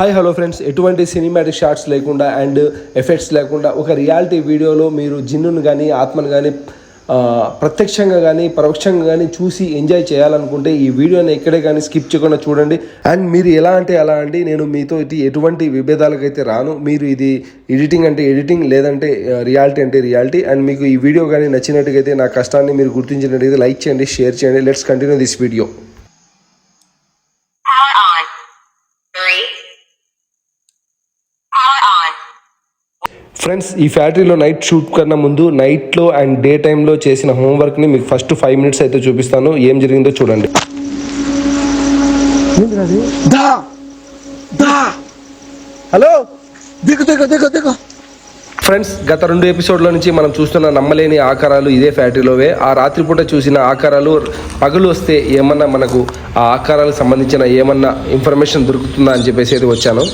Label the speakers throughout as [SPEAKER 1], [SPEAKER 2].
[SPEAKER 1] Hi hello friends ఎటువంటి cinematic shorts లేకుండా and effects లేకుండా ఒక రియాలిటీ వీడియోలో మీరు జిన్నును కానీ ఆత్మను కానీ ప్రత్యక్షంగా కానీ పరోక్షంగా కానీ చూసి ఎంజాయ్ చేయాలనుకుంటే ఈ వీడియోని ఎక్కడే కానీ స్కిప్ చేయకుండా చూడండి. అండ్ మీరు ఎలా అంటే ఎలా అండి. నేను మీతో ఇది ఎటువంటి విభేదాలకైతే రాను. మీరు ఇది ఎడిటింగ్ అంటే ఎడిటింగ్ లేదంటే రియాలిటీ అంటే రియాలిటీ అండ్ మీకు ఈ వీడియో కానీ నచ్చినట్టుగైతే నా కష్టాన్ని మీరు గుర్తించినట్టయితే లైక్ చేయండి షేర్ చేయండి. Let's continue this video friends ఈ ఫ్యాక్టరీలో నైట్ షూట్ కన్నా ముందు నైట్లో అండ్ డే టైంలో చేసిన హోంవర్క్ని మీకు ఫస్ట్ ఫైవ్ మినిట్స్ అయితే చూపిస్తాను. ఏం జరిగిందో చూడండి.
[SPEAKER 2] హలో? దిగు దిగు దిగు దిగు.
[SPEAKER 1] ఫ్రెండ్స్ గత రెండు ఎపిసోడ్ల నుంచి మనం చూస్తున్న నమ్మలేని ఆకారాలు ఇదే ఫ్యాక్టరీలోవే. ఆ రాత్రిపూట చూసిన ఆకారాలు పగలు వస్తే ఏమన్నా మనకు ఆ ఆకారాలకు సంబంధించిన ఏమన్నా ఇన్ఫర్మేషన్ దొరుకుతుందా అని చెప్పేసి అయితే వచ్చాను.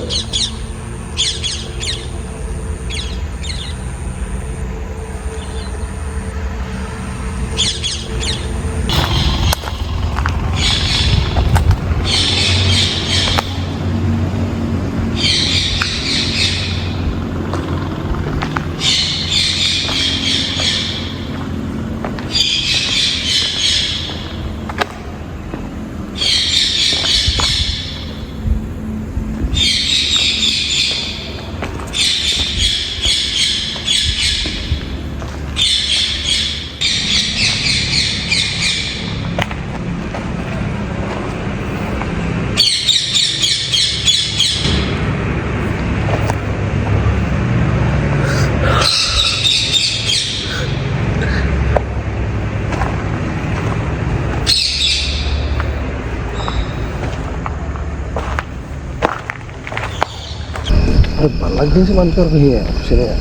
[SPEAKER 2] ini sih mantap nih ya sini ya.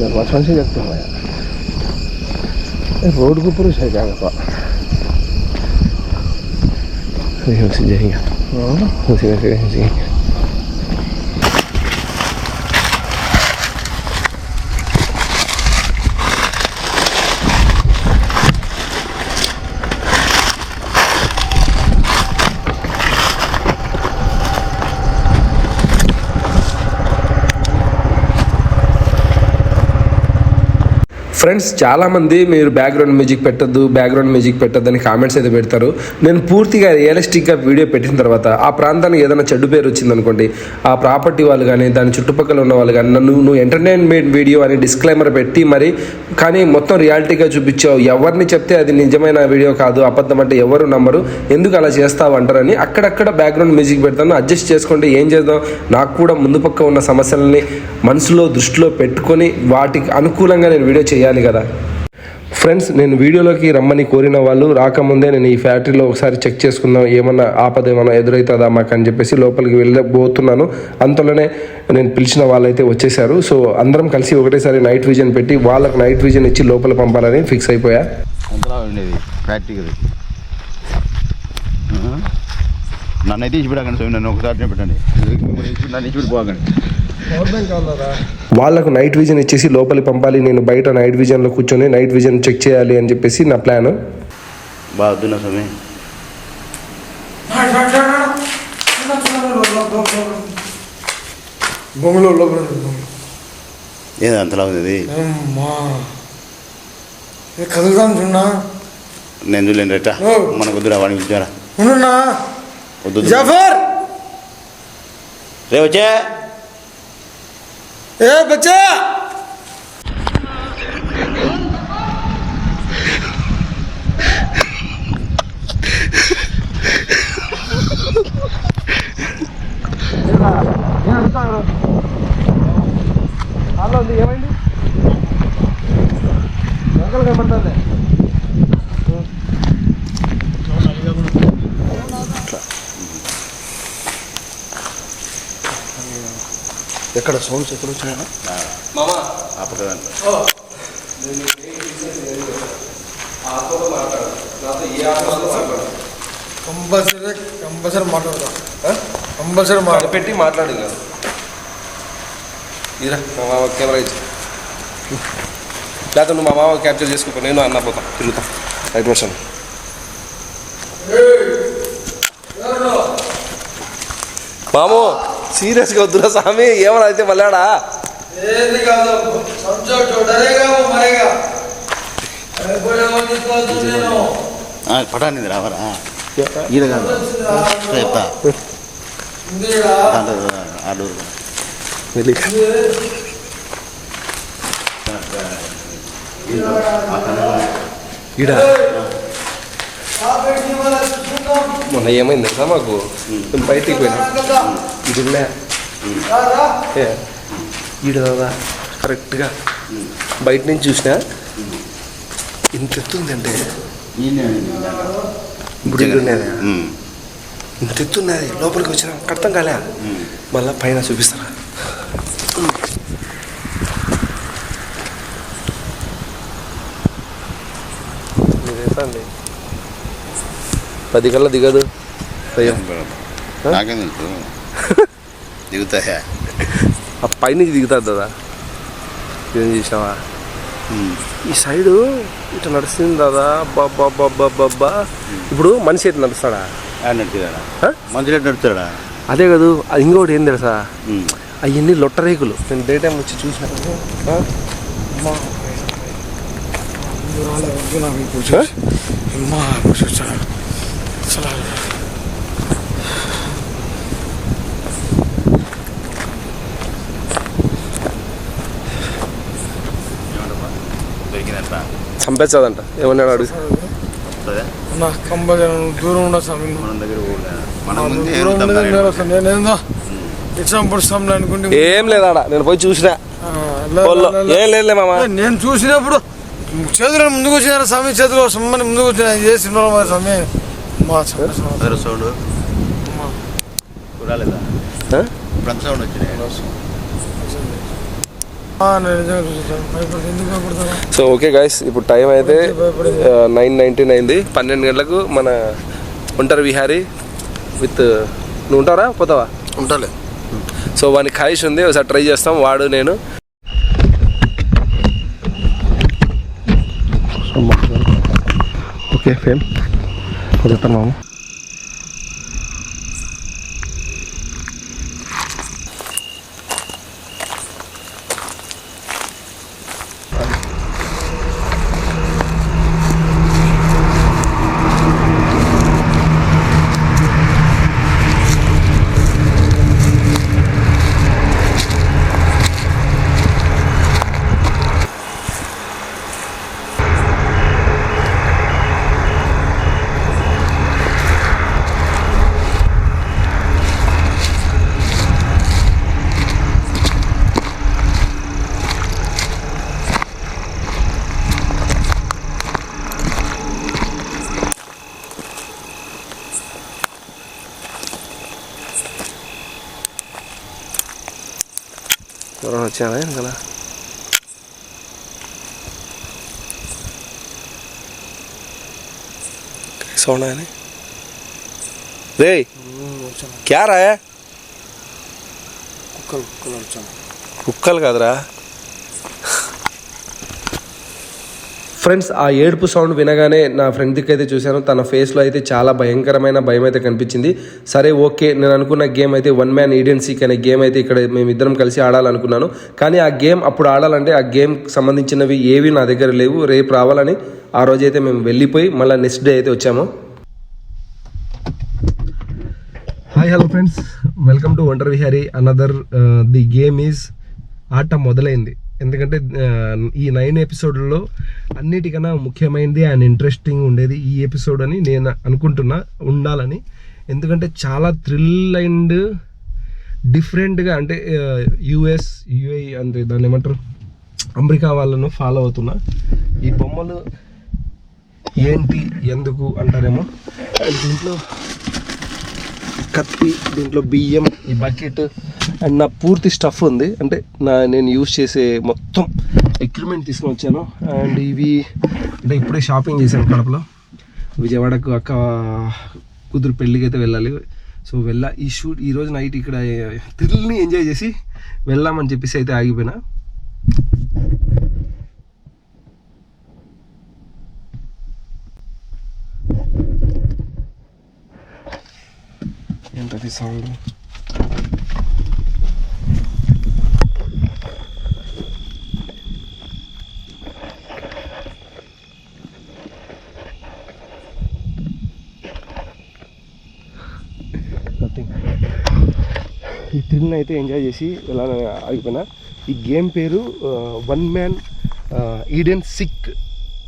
[SPEAKER 2] Ya pasang sih jatuh ya. Eh road gue purus aja ya
[SPEAKER 1] pak. Ini
[SPEAKER 2] masih
[SPEAKER 1] jahit ya oh masih masih masih friends చాలామంది మీరు బ్యాక్గ్రౌండ్ మ్యూజిక్ పెట్టద్దు background music పెట్టద్దు అని comments అయితే పెడతారు. నేను పూర్తిగా రియలిస్టిక్గా వీడియో పెట్టిన తర్వాత ఆ ప్రాంతానికి ఏదైనా చెడ్డు పేరు వచ్చిందనుకోండి ఆ ప్రాపర్టీ వాళ్ళు కానీ దాని చుట్టుపక్కల ఉన్న వాళ్ళు కానీ నన్ను నువ్వు ఎంటర్టైన్మెంట్ వీడియో అని డిస్క్లైమర్ పెట్టి మరి కానీ మొత్తం రియాలిటీగా చూపించావు. ఎవరిని చెప్తే అది నిజమైన వీడియో కాదు అబద్ధం అంటే ఎవరు నమ్మరు. ఎందుకు అలా చేస్తావు అంటారని అక్కడక్కడ బ్యాక్గ్రౌండ్ మ్యూజిక్ పెడతాను. అడ్జస్ట్ చేసుకోండి ఏం చేద్దాం? నాకు కూడా ముందు పక్క ఉన్న సమస్యలని మనసులో దృష్టిలో పెట్టుకొని వాటికి అనుకూలంగా నేను వీడియో చేయాలి కదా. ఫ్రెండ్స్ నేను వీడియోలోకి రమ్మని కోరిన వాళ్ళు రాకముందే నేను ఈ ఫ్యాక్టరీలో ఒకసారి చెక్ చేసుకుందాం ఏమన్నా ఆపద ఏమన్నా ఎదురవుతుందా మాకు అని చెప్పేసి లోపలికి వెళ్ళబోతున్నాను అంతలోనే నేను పిలిచిన వాళ్ళైతే వచ్చేసారు సో అందరం కలిసి ఒకటేసారి నైట్ విజన్ పెట్టి వాళ్ళకి నైట్ విజన్ ఇచ్చి లోపల పంపాలని ఫిక్స్ అయిపోయా.
[SPEAKER 3] ఫ్యాక్టరీ నన్ను అయితే ఇచ్చిపెట్టకండి నన్ను ఒకసారి పెట్టండి నన్ను ఇచ్చిపెట్టిపోకండి
[SPEAKER 1] వాళ్ళకు నైట్ విజన్ ఇచ్చేసి లోపలికి పంపాలి నేను బయట నైట్ విజన్లో కూర్చొని నైట్ విజన్ చెక్ చేయాలి అని చెప్పేసి నా ప్లాన్
[SPEAKER 3] బాగా వద్దున్నా స్వామి.
[SPEAKER 2] బొమ్మలో లోపల ఉంది.
[SPEAKER 3] ఏది అంతలా ఉంది
[SPEAKER 2] కదులుతాను చూడనా
[SPEAKER 3] నేను చూడలేను రేట. మనకు వద్దురా వాడిని పిలిచారా.
[SPEAKER 2] జాఫర్!
[SPEAKER 3] రే వచ్చే.
[SPEAKER 2] ఏ బచ్చా! ఏమైంది? కనపడుతుంది ఎక్కడ సౌండ్స్ ఎక్కడ వచ్చినాయా? కంపల్సరీ కంపల్సరీ మాట్లాడతాం. కంపల్సరీ మాట్లాడ
[SPEAKER 1] పెట్టి మాట్లాడు. ఇరా. మా మామ కెమెరా ఇచ్చి. లేకపోతే నువ్వు మా మామ క్యాప్చర్ చేసుకోపో నేను అన్న పోతా. తిరుగుతా. రైట్ వర్షన్ మాము సీరియస్గా వద్దురా స్వామి ఏమన్నా అయితే మళ్ళాడా
[SPEAKER 2] ఏంది కాదు
[SPEAKER 3] పటానిది రావరా ఈడ కాదు. చెప్తా ఆడూరు
[SPEAKER 1] ఈడ. మొన్న ఏమైంది కదా మాకు? మేము బయటికి పోయినాం. ఇది ఏ, ఈడ దాదా కరెక్ట్గా. బయట నుంచి చూసినా ఇంత ఎత్తుందంటే ఇప్పుడు ఇది ఇంత ఎత్తున్నది లోపలికి వచ్చినా కడతాం కాలే. మళ్ళా పైన చూపిస్తారా? అండి పది కల్లా దిగదు అయ్యో
[SPEAKER 3] నాకేం తెలుసు దిగుతాయా
[SPEAKER 1] ఆ పైనుంచి దిగుతుంది కదా ఏం చేసినావా ఈ సైడు ఇట్లా నడుస్తుంది దాదా బాబా ఇప్పుడు మనిషి అయితే నడుస్తాడా ఆ?
[SPEAKER 3] మంచిగా నడుస్తాడా
[SPEAKER 1] అదే కాదు అది ఇంకోటి ఏం తెలుసా అవన్నీ లొట్టరేకులు నేను డే టైం వచ్చి చూసిన ఆ?
[SPEAKER 3] దొరికిందంట
[SPEAKER 1] చంపేస్తుందంట ఏమన్నాడు అడుగు.
[SPEAKER 2] కంబల్ దూరం ఉన్న సమయం
[SPEAKER 3] మనం దగ్గర పోలే మనం ముందే
[SPEAKER 2] దూరం
[SPEAKER 3] ఏరుతాం
[SPEAKER 2] ఉండదు నేనేందో అనుకుంటే
[SPEAKER 1] ఏం లేదాడ? నేను పోయి చూసిన. ఏం లేదులే మామ.
[SPEAKER 2] నేను చూసినప్పుడు చేతులు ముందుకు వచ్చినారు స్వామి చేతులు సమ్మని ముందుకు వచ్చిన చేసి స్వామి మా స్వామి,
[SPEAKER 3] సౌండ్? రాలేదా సౌండ్
[SPEAKER 1] సో ఓకే గాయస్ ఇప్పుడు టైం అయితే నైన్ నైన్టీన్ అయింది పన్నెండు గంటలకు మన ఉంటారు విహారీ విత్ నువ్వు ఉంటారా పోతావా?
[SPEAKER 3] ఉంటాలే.
[SPEAKER 1] సో వానికి ఖాయిష్ ఉంది. ఒకసారి ట్రై చేస్తాం. వాడు నేను. ఓకే ఫేమ్ వదులుతాను మామ ఎవరైనా వచ్చానా వెనకాల సౌండ్ అని రే క్యా రా
[SPEAKER 2] కుక్కలు కుక్కలు వచ్చాను
[SPEAKER 1] కుక్కలు కాదురా ఫ్రెండ్స్ ఆ ఏడుపు సౌండ్ వినగానే నా ఫ్రెండ్ దిక్కు అయితే చూశాను. తన ఫేస్లో అయితే చాలా భయంకరమైన భయం అయితే కనిపించింది. సరే ఓకే నేను అనుకున్న గేమ్ అయితే వన్ మ్యాన్ ఈడెన్సీ అనే గేమ్ అయితే ఇక్కడ మేమిద్దరం కలిసి ఆడాలనుకున్నాను. కానీ ఆ గేమ్ అప్పుడు ఆడాలంటే ఆ గేమ్ సంబంధించినవి ఏవి నా దగ్గర లేవు. రేపు రావాలని ఆ రోజైతే మేము వెళ్ళిపోయి మళ్ళీ నెక్స్ట్ డే అయితే వచ్చాము. Hi hello friends welcome to wonder Vihari another the game is ఆట మొదలైంది. ఎందుకంటే ఈ నైన్ ఎపిసోడ్లలో అన్నిటికన్నా ముఖ్యమైనది అండ్ ఇంట్రెస్టింగ్ ఉండేది ఈ ఎపిసోడ్ అని నేను అనుకుంటున్నా ఉండాలని. ఎందుకంటే చాలా థ్రిల్ అండ్ డిఫరెంట్గా అంటే యుఎస్ యుఏ అంటే దాన్ని ఏమంటారు అమెరికా వాళ్ళను ఫాలో అవుతున్నా. ఈ బొమ్మలు ఏంటి ఎందుకు అంటారేమో? దీంట్లో కత్తి దీంట్లో బియ్యం ఈ బకెట్ అండ్ నా పూర్తి స్టఫ్ ఉంది. అంటే నా నేను యూజ్ చేసే మొత్తం ఎక్విప్మెంట్ తీసుకొని వచ్చాను అండ్ ఇవి అంటే ఇప్పుడే షాపింగ్ చేశాను కడపలో. విజయవాడకు అక్క కూతురు పెళ్ళికి అయితే వెళ్ళాలి. సో వెళ్ళా ఈ షూట్ ఈ రోజు నైట్ ఇక్కడ థ్రిల్ని ఎంజాయ్ చేసి వెళ్దామని చెప్పేసి అయితే ఆగిపోయినా. sound. ఈ ట్రిన్ అయితే ఎంజాయ్ చేసి ఎలా ఆగిపోయినా ఈ గేమ్ పేరు వన్ మ్యాన్ ఈడెన్ సిక్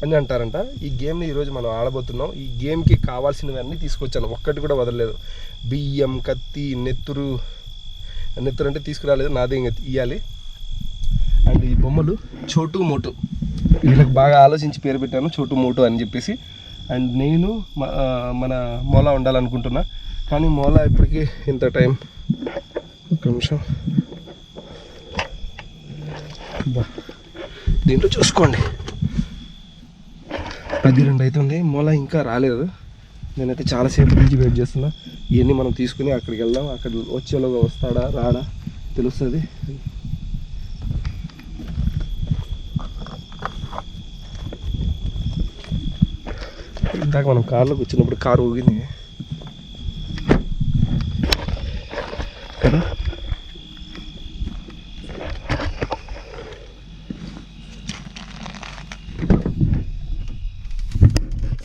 [SPEAKER 1] అని అంటారంట. ఈ గేమ్ని ఈరోజు మనం ఆడబోతున్నాం. ఈ గేమ్కి కావాల్సినవన్నీ తీసుకొచ్చాను. ఒక్కటి కూడా వదలలేదు. బియ్యం కత్తి నెత్తురు. నెత్తురు అంటే తీసుకురాలేదు. నాదే ఇంకా ఇవ్వాలి అండ్ ఈ బొమ్మలు చోటు మోటు. వీళ్ళకి బాగా ఆలోచించి పేరు పెట్టాను. చోటు మోటు అని చెప్పేసి. అండ్ నేను మన మోలా ఉండాలనుకుంటున్నా. కానీ మోలా ఇప్పటికీ ఇంత టైం. ఒక నిమిషం. దీంట్లో చూసుకోండి. పది రెండు అవుతుంది మొల ఇంకా రాలేదు. నేనైతే చాలాసేపు నుంచి వెయిట్ చేస్తున్నా. ఇవన్నీ మనం తీసుకుని అక్కడికి వెళ్దాం. అక్కడ వచ్చేలోగా వస్తాడా రాడా తెలుస్తుంది. ఇందాక మనం కార్లోకి వచ్చినప్పుడు కారు ఊగింది కదా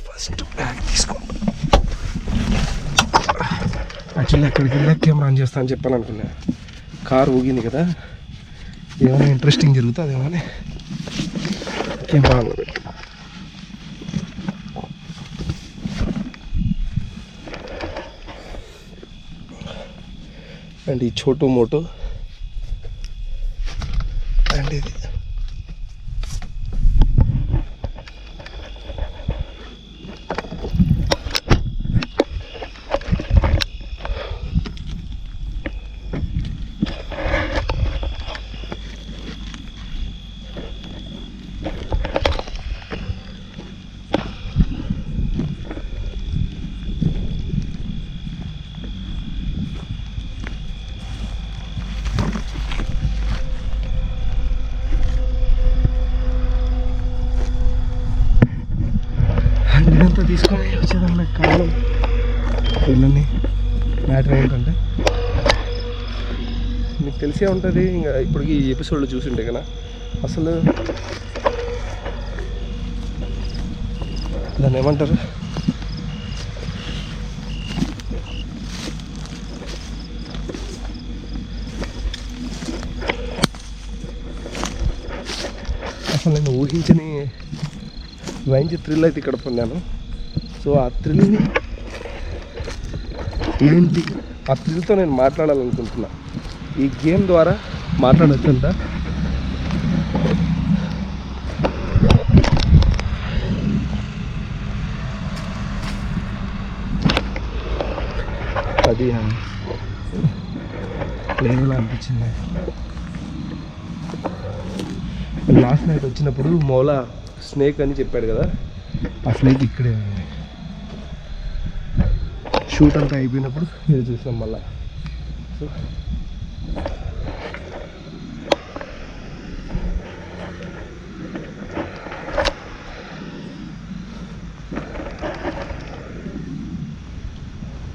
[SPEAKER 1] ఫస్ట్ బ్యాగ్ తీసుకోండి యాక్చువల్లీ అక్కడికి వెళ్ళాక చేస్తా అని చెప్పాను అనుకున్నా కారు ఊగింది కదా. ఏమైనా ఇంట్రెస్టింగ్ జరుగుతుంది ఏమని కెమెరా ఆన్లో అండ్ ఈ చోటు మోటు అండ్ ఇది అండ్ ఇదంతా తీసుకొని వచ్చేదాన్ని నాకు కావాలి పిల్లల్ని మ్యాటర్ ఏంటంటే మీకు ఉంటుంది. ఇంకా ఇప్పుడు ఈ ఎపిసోడ్లో చూసింటే కదా. అసలు దాన్ని ఏమంటారు? అసలు నేను ఊహించని మంచి థ్రిల్ అయితే ఇక్కడ పొందాను. సో ఆ థ్రిల్ని ఏంటి? ఆ థ్రిల్తో నేను మాట్లాడాలనుకుంటున్నాను ఈ గేమ్ ద్వారా మాట్లాడొచ్చంట అది లేదులా అనిపించింది. లాస్ట్ నైట్ వచ్చినప్పుడు మౌలా స్నేక్ అని చెప్పాడు కదా? ఆ స్నేక్ ఇక్కడే ఉంది. షూట్ అంతా అయిపోయినప్పుడు ఇది చూసాం మళ్ళా. సో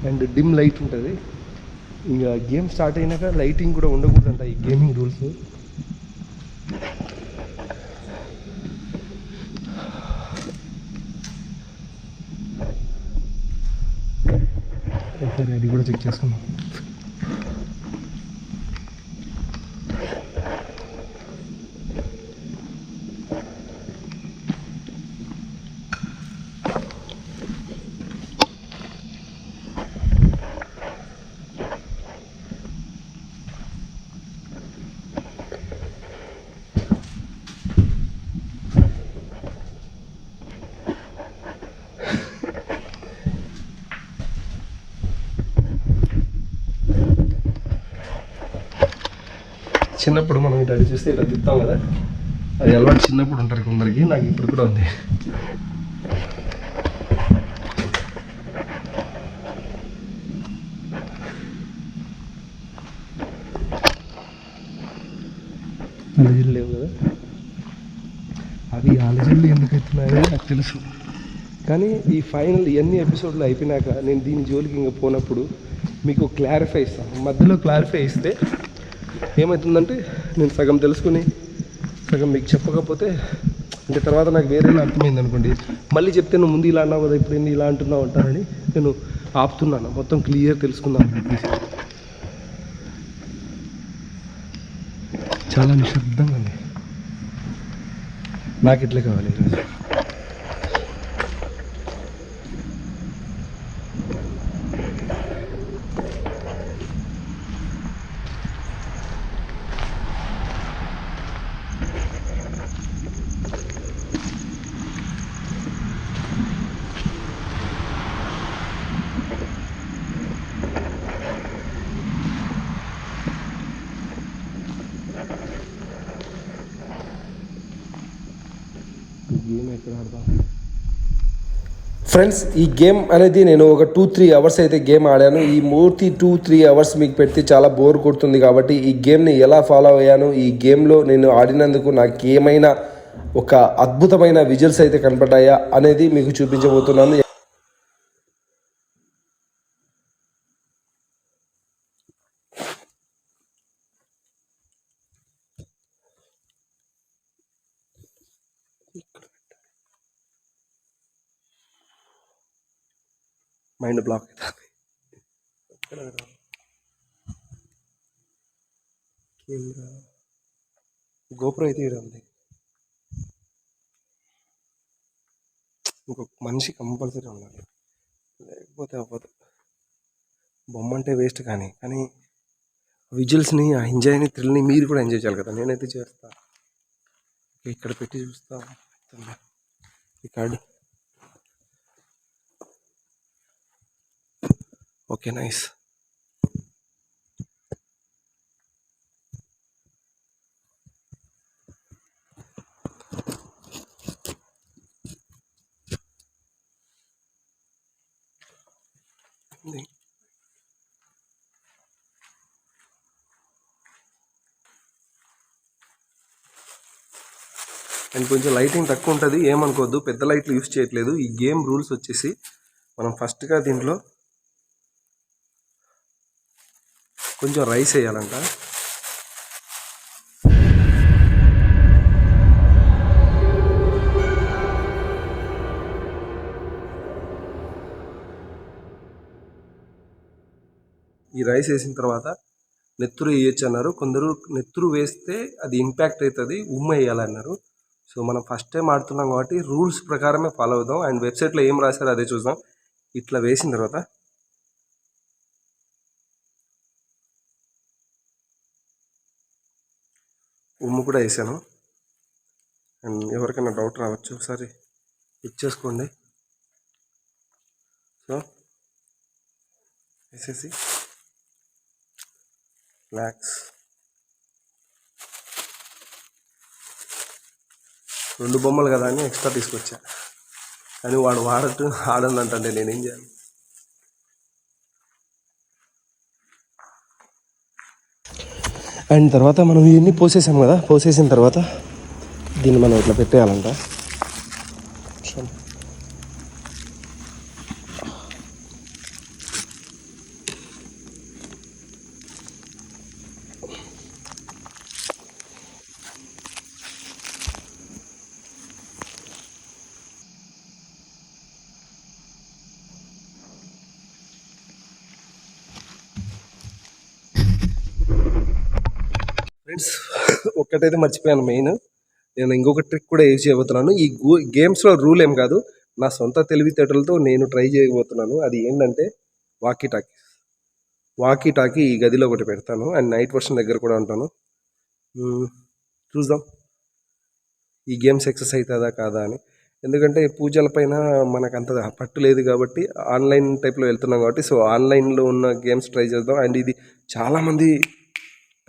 [SPEAKER 1] అండ్ డిమ్ లైట్ ఉంటుంది. ఇంకా గేమ్ స్టార్ట్ అయినాక లైటింగ్ కూడా ఉండకూడదంట ఈ గేమింగ్ రూల్స్. ఒకసారి అది కూడా చెక్ చేసుకుందాం. చిన్నప్పుడు మనం ఇటు చూస్తే ఇట్లా తిప్పుతాం కదా. అది అలవాటు చిన్నప్పుడు ఉంటారు కొందరికి నాకు ఇప్పుడు కూడా ఉంది. అలజీలు లేవు కదా. అవి అలజీలు ఎందుకు ఎత్తున్నాయో నాకు తెలుసు. కానీ ఈ ఫైనల్ ఎన్ని ఎపిసోడ్లు అయిపోయినాక నేను దీని జోలికి ఇంకా పోనప్పుడు మీకు క్లారిఫై ఇస్తాను. మధ్యలో క్లారిఫై ఇస్తే ఏమవుతుందంటే నేను సగం తెలుసుకుని సగం మీకు చెప్పకపోతే అంటే తర్వాత నాకు వేరేలా అర్థమైంది అనుకోండి. మళ్ళీ చెప్తే నువ్వు ముందు ఇలా అన్నావు కదా ఇప్పుడు ఏంది ఇలా అంటున్నావు అంటారని నేను ఆపుతున్నాను. మొత్తం క్లియర్ తెలుసుకుందాం చాలా నిశ్శబ్దంగా ఉంది. నాకు ఇట్లా కావాలి ఈరోజు గేమ్ ఎక్కడ ఆడదాం
[SPEAKER 4] ఫ్రెండ్స్ ఈ గేమ్ అనేది నేను ఒక టూ త్రీ అవర్స్ అయితే గేమ్ ఆడాను. ఈ మూర్తి టూ త్రీ అవర్స్ మీకు పెడితే చాలా బోర్ కొడుతుంది కాబట్టి ఈ గేమ్ని ఎలా ఫాలో అయ్యాను? ఈ గేమ్లో నేను ఆడినందుకు నాకు ఏమైనా ఒక అద్భుతమైన విజువల్స్ అయితే కనపడ్డాయా అనేది మీకు చూపించబోతున్నాను.
[SPEAKER 1] మైండ్ బ్లాక్ అవుతుంది కెమెరా గోపురం అయితే ఇక్కడ ఉంది ఇంకొక మనిషి కంపల్సరీ ఉండాలి. లేకపోతే అవ్వదు. బొమ్మ అంటే వేస్ట్ కానీ కానీ విజువల్స్ని ఆ ఎంజాయ్ని థ్రిల్ని మీరు కూడా ఎంజాయ్ చేయాలి కదా. నేనైతే చేస్తా. ఓకే, ఇక్కడ పెట్టి చూస్తా. ఈ కార్డు. Okay nice. అండ్ కొంచెం లైటింగ్ తక్కువ ఉంటుంది ఏమనుకోవద్దు పెద్ద లైట్లు యూస్ చేయట్లేదు. ఈ గేమ్ రూల్స్ వచ్చేసి మనం ఫస్ట్గా దీంట్లో కొంచెం రైస్ వేయాలంట. ఈ రైస్ వేసిన తర్వాత నెత్తురు వేయొచ్చు అన్నారు. కొందరు నెత్తురు వేస్తే అది ఇంపాక్ట్ అవుతుంది ఉమ్మ వేయాలన్నారు. సో మనం ఫస్ట్ టైం ఆడుతున్నాం కాబట్టి రూల్స్ ప్రకారమే ఫాలో అవుదాం. అండ్ వెబ్సైట్లో ఏం రాశారో అదే చూద్దాం. ఇట్లా వేసిన తర్వాత ఉమ్ము కూడా వేసాను. అండ్ ఎవరికైనా డౌట్ రావచ్చు ఒకసారి ఇచ్చేసుకోండి సో వేసేసి ఫ్లాక్స్ రెండు బొమ్మలు కదా అని ఎక్స్ట్రా తీసుకొచ్చా. కానీ వాడు వాడట్టు నేను నేనేం చేయాలి? అండ్ తర్వాత మనం ఇవన్నీ పోసేసాం కదా పోసేసిన తర్వాత దీన్ని మనం ఇట్లా పెట్టేయాలంట ఫ్రెండ్స్ ఒక్కటైతే మర్చిపోయాను మెయిన్. నేను ఇంకొక ట్రిక్ కూడా యూజ్ చేయబోతున్నాను. ఈ గేమ్స్లో రూల్ ఏం కాదు. నా సొంత తెలివితేటలతో నేను ట్రై చేయబోతున్నాను. అది ఏంటంటే వాకీ టాకీ వాకీ టాకీ ఈ గదిలో ఒకటి పెడతాను. అండ్ నైట్ వర్షన్ దగ్గర కూడా ఉంటాను. చూద్దాం. ఈ గేమ్స్ ఎక్సెస్ అవుతుందా కాదా అని. ఎందుకంటే పూజల పైన మనకు అంత పట్టు లేదు కాబట్టి ఆన్లైన్ టైప్లో వెళ్తున్నాం కాబట్టి సో ఆన్లైన్లో ఉన్న గేమ్స్ ట్రై చేద్దాం. అండ్ ఇది చాలామంది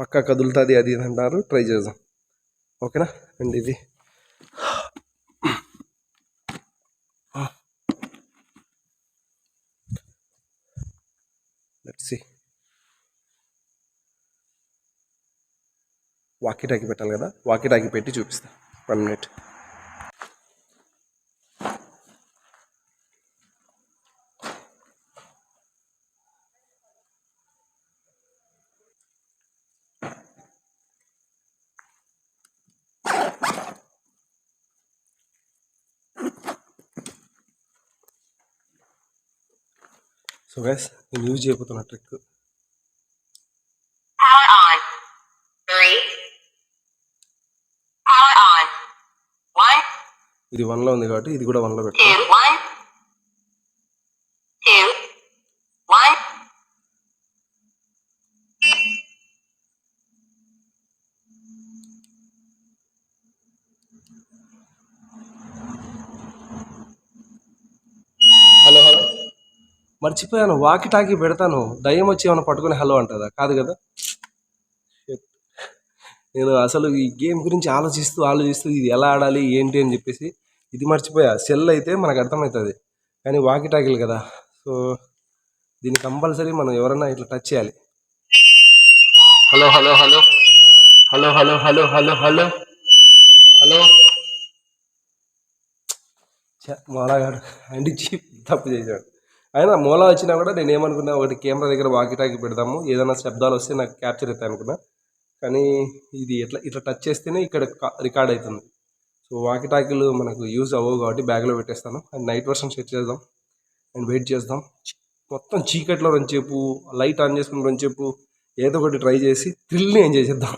[SPEAKER 1] పక్కా కదులుతుంది అది ఇది అంటారు. ట్రై చేద్దాం. ఓకేనా? అండి ఇది లెట్స్ సి వాకీ పెట్టాలి కదా? వాకిటాకి పెట్టి చూపిస్తా. వన్ మినిట్ సో గైస్ నేను యూజ్ చేయబోతున్న ట్రిక్ ఇది వన్లో ఉంది కాబట్టి ఇది కూడా వన్లో పెట్టాను మర్చిపోయాను వాకి టాకి పెడతాను. దయ్యం వచ్చి ఏమైనా పట్టుకొని హలో అంటుందా కాదు కదా. నేను అసలు ఈ గేమ్ గురించి ఆలోచిస్తూ ఆలోచిస్తూ ఇది ఎలా ఆడాలి ఏంటి అని చెప్పేసి ఇది మర్చిపోయా. సెల్ అయితే మనకు అర్థమవుతుంది. కానీ వాకి టాకిలు కదా. సో దీన్ని కంపల్సరీ మనం ఎవరన్నా ఇట్లా టచ్ చేయాలి. Hello hello hello. Hello hello hello hello hello. Hello. మూలగాడు. అండి చీప్ తప్పు చేశాడు. అయినా మూలా వచ్చినా కూడా నేను ఏమనుకున్నా ఒకటి కెమెరా దగ్గర వాకిటాకి పెడదాము ఏదైనా శబ్దాలు వస్తే నాకు క్యాప్చర్ అవుతాయి అనుకున్నా. కానీ ఇది ఎట్లా ఇట్లా టచ్ చేస్తేనే ఇక్కడ రికార్డ్ అవుతుంది. సో వాకిటాకీలు మనకు యూజ్ అవ్వవు కాబట్టి బ్యాగ్లో పెట్టేస్తాను. అండ్ నైట్ వర్షన్ సెట్ చేద్దాం. అండ్ వెయిట్ చేద్దాం. మొత్తం చీకట్లో రొంచేపు లైట్ ఆన్ చేసుకుని చెప్పు ఏదో ఒకటి ట్రై చేసి థ్రిల్ని ఎంజాయ్ చేద్దాం.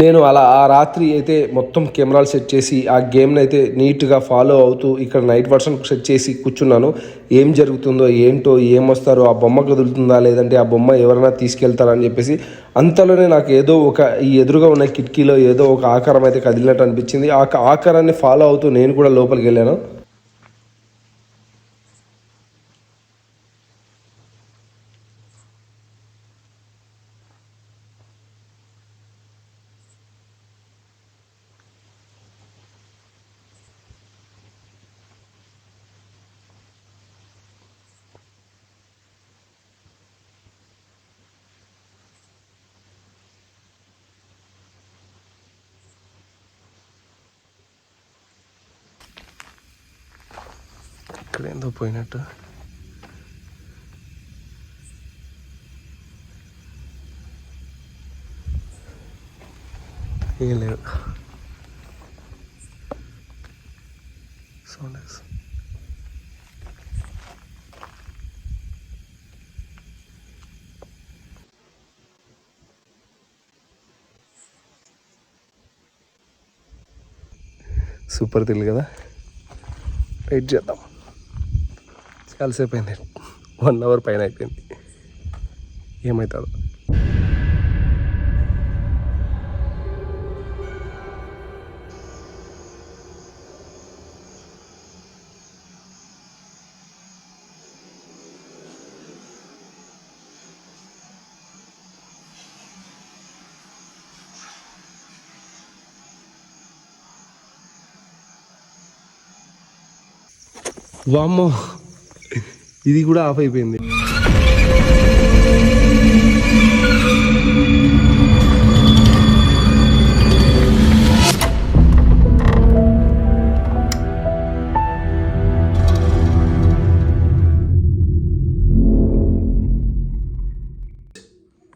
[SPEAKER 1] నేను అలా ఆ రాత్రి అయితే మొత్తం కెమెరాలు సెట్ చేసి ఆ గేమ్ని అయితే నీట్గా ఫాలో అవుతూ ఇక్కడ నైట్ వర్షన్ సెట్ చేసి కూర్చున్నాను. ఏం జరుగుతుందో ఏంటో ఏం వస్తారో ఆ బొమ్మ కదులుతుందా లేదంటే ఆ బొమ్మ ఎవరైనా తీసుకెళ్తారా అని చెప్పేసి అంతలోనే నాకు ఏదో ఒక ఈ ఎదురుగా ఉన్న కిటికీలో ఏదో ఒక ఆకారం అయితే కదిలినట్టు అనిపించింది. ఆ ఆకారాన్ని ఫాలో అవుతూ నేను కూడా లోపలికి వెళ్ళాను. ఇక్కడ ఏందో పోయినట్టు. ఏం లేదు. సౌండ్ సూపర్ తిల్లు కదా. వెయిట్ చేద్దాం. చాలాసేపు వన్ అవర్ పైన అయిపోయింది ఏమవుతుందో వామ్మో. ఇది కూడా ఆఫ్ అయిపోయింది.